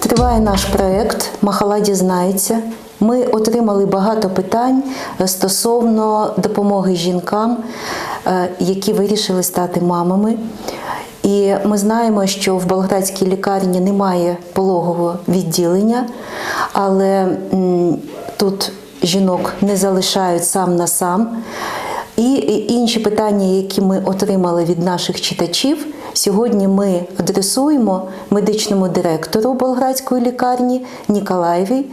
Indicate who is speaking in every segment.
Speaker 1: Триває наш проект Махала дізнається. Ми отримали багато питань стосовно допомоги жінкам, е, які вирішили стати мамами. І ми знаємо, що в Болградській лікарні немає пологового відділення, але тут жінок не залишають сам на сам. І інші питання, які ми отримали від наших читачів, сьогодні ми адресуємо медичному директору Болградської лікарні Ніколаєвій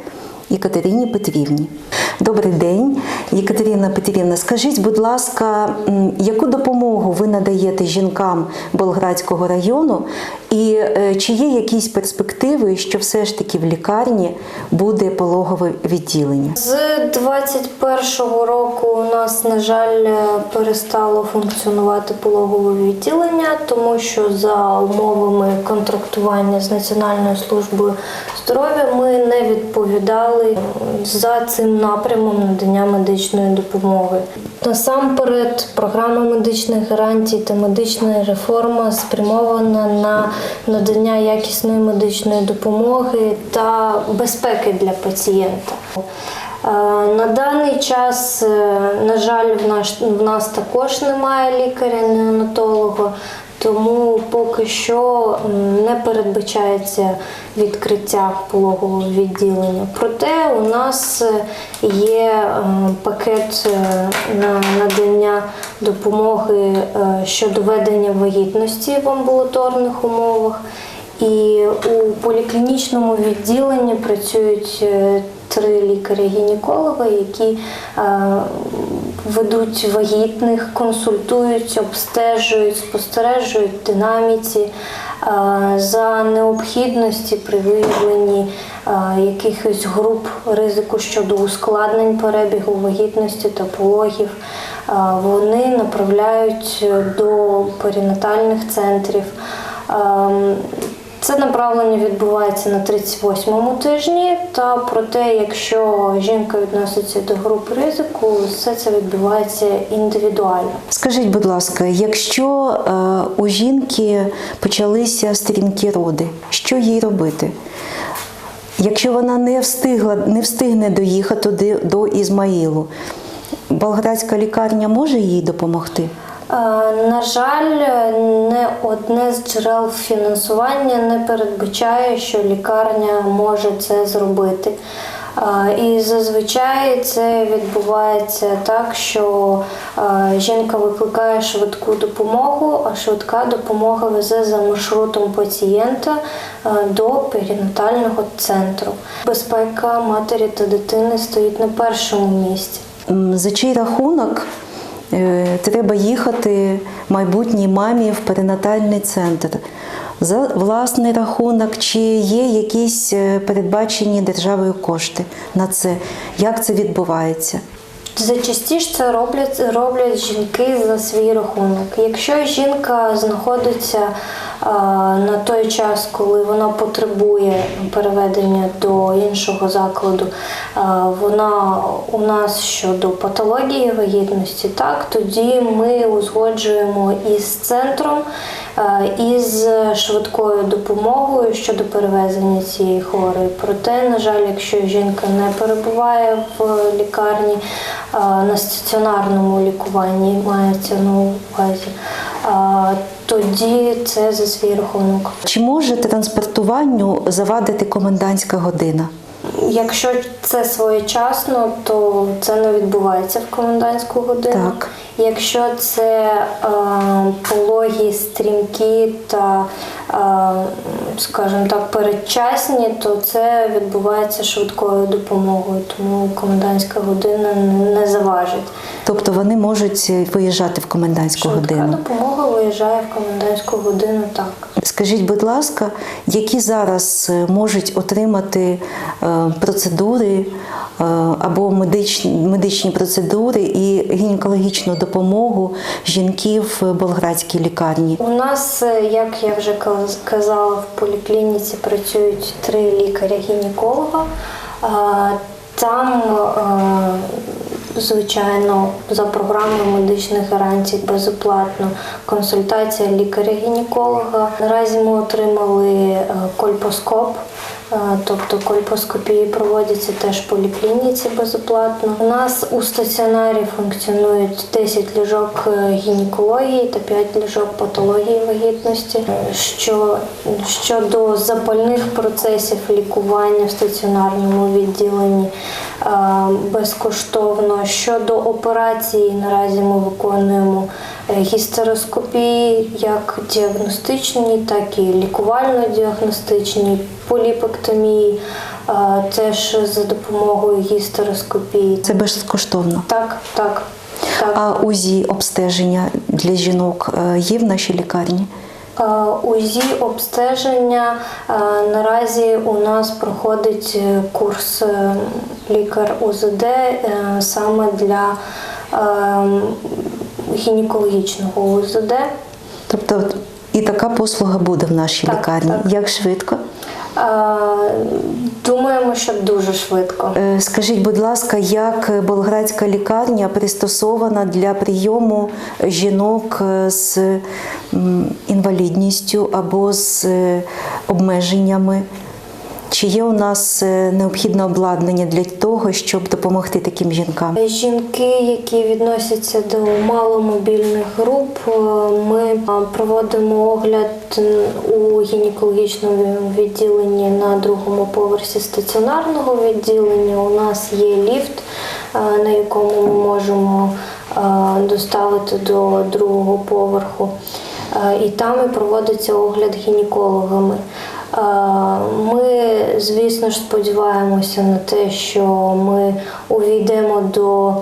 Speaker 1: Екатерині Петрівні. Добрий день, Екатерина Петрівна. Скажіть, будь ласка, яку допомогу ви надаєте жінкам Болградського району, і е, чи є якісь перспективи, що все ж таки в лікарні буде пологове відділення?
Speaker 2: З 21-го року у нас, на жаль, перестало функціонувати пологове відділення, тому що за умовами контрактування з Національною службою здоров'я ми не відповідали за цим напрямом надання медичної допомоги. Насамперед, програма медичних гарантій та медична реформа спрямована на надання якісної медичної допомоги та безпеки для пацієнта. Е, На даний час, е, на жаль, в нас, в нас також немає лікаря-неонатолога, тому поки що не передбачається відкриття пологового відділення. Проте у нас е, є е, пакет е, на надання допомоги щодо ведення вагітності в амбулаторних умовах. І у поліклінічному відділенні працюють три лікаря-гінеколога, які ведуть вагітних, консультують, обстежують, спостережують динаміці е, за необхідності при виявленні е, якихось груп ризику щодо ускладнень перебігу вагітності та пологів. Е, Вони направляють до перинатальних центрів. Це направлення відбувається на 38-му тижні, та проте, якщо жінка відноситься до груп ризику, все це відбувається індивідуально.
Speaker 1: Скажіть, будь ласка, якщо е, у жінки почалися стрімкі роди, що їй робити? Якщо вона не встигла, не встигне доїхати до, до Ізмаїлу, Болградська лікарня може їй допомогти?
Speaker 2: Е, На жаль, не одне з джерел фінансування не передбачає, що лікарня може це зробити. Е, І зазвичай це відбувається так, що е, жінка викликає швидку допомогу, а швидка допомога везе за маршрутом пацієнта до перинатального центру. Безпека матері та дитини стоїть на першому місці.
Speaker 1: За чий рахунок треба їхати майбутній мамі в перинатальний центр? За власний рахунок, чи є якісь е, передбачені державою кошти на це? Як це відбувається?
Speaker 2: Зачастіше це роблять, роблять жінки за свій рахунок. Якщо жінка знаходиться а, на той час, коли вона потребує переведення до іншого закладу, а, вона у нас щодо патології вагітності, так тоді ми узгоджуємо із центром, а, із швидкою допомогою щодо перевезення цієї хворої. Проте, на жаль, якщо жінка не перебуває в лікарні на стаціонарному лікуванні, мається на увазі, тоді це за свій рахунок.
Speaker 1: Чи може транспортуванню завадити комендантська година?
Speaker 2: Якщо це своєчасно, то це не відбувається в комендантську годину.
Speaker 1: Так.
Speaker 2: Якщо це е, пологі, стрімкі та, е, скажімо так, передчасні, то це відбувається швидкою допомогою, тому комендантська година не, заважить.
Speaker 1: Тобто вони можуть виїжджати в комендантську
Speaker 2: Швидка
Speaker 1: годину?
Speaker 2: допомога виїжджає в комендантську годину так.
Speaker 1: Скажіть, будь ласка, які зараз е, можуть отримати е, процедури е, або медичні, медичні процедури і гінекологічну допомогу жінки в Болградській лікарні?
Speaker 2: У нас, як я вже казала, в поліклініці працюють три лікаря-гінеколога. Там, звичайно, за програмою медичних гарантій безоплатно консультація лікаря-гінеколога. Наразі ми отримали е, кольпоскоп. Е, Тобто кольпоскопії проводяться теж в поліклініці безоплатно. У нас у стаціонарі функціонують 10 ліжок е, гінекології та 5 ліжок патології вагітності. Що щодо запальних процесів лікування в стаціонарному відділенні безкоштовно. Щодо операції, наразі ми виконуємо е, гістероскопії як діагностичні, так і лікувально-діагностичні, поліпектомії, е, теж за допомогою гістероскопії.
Speaker 1: Це безкоштовно.
Speaker 2: Так, так, так.
Speaker 1: А УЗІ обстеження для жінок е, є в нашій лікарні?
Speaker 2: Е, УЗІ обстеження е, наразі у нас проходить е, курс лікар УЗД саме для гінекологічного УЗД.
Speaker 1: Тобто і така послуга буде в нашій
Speaker 2: Так,
Speaker 1: лікарні.
Speaker 2: так.
Speaker 1: Як швидко?
Speaker 2: Думаємо, що дуже швидко.
Speaker 1: Е, Скажіть, будь ласка, як Болградська лікарня пристосована для прийому жінок е, з інвалідністю або з е, обмеженнями? Чи є у нас е, необхідне обладнання для того, щоб допомогти таким жінкам?
Speaker 2: Жінки, які відносяться до маломобільних груп, е, ми е, проводимо огляд у гінекологічному відділенні на другому поверсі стаціонарного відділення. У нас є ліфт, е, на якому ми можемо е, доставити до другого поверху. Е, І там і проводиться огляд гінекологами. Ми, звісно ж, сподіваємося на те, що ми увійдемо до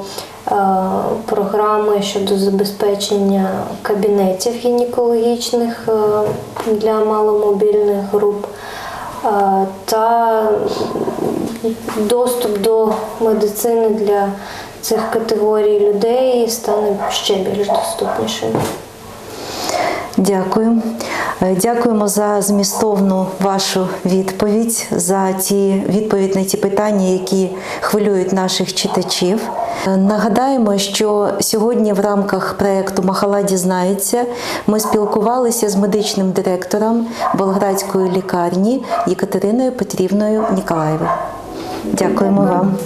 Speaker 2: програми щодо забезпечення кабінетів гінекологічних для маломобільних груп та доступ до медицини для цих категорій людей стане ще більш доступнішим.
Speaker 1: Дякую. Е, Дякуємо за змістовну вашу відповідь, за ті відповідь на ті питання, які хвилюють наших читачів. Е, Нагадаємо, що сьогодні в рамках проєкту Махала дізнається ми спілкувалися з медичним директором Болградської лікарні Єкатериною Петрівною Ніколаєвою. Дякуємо вам.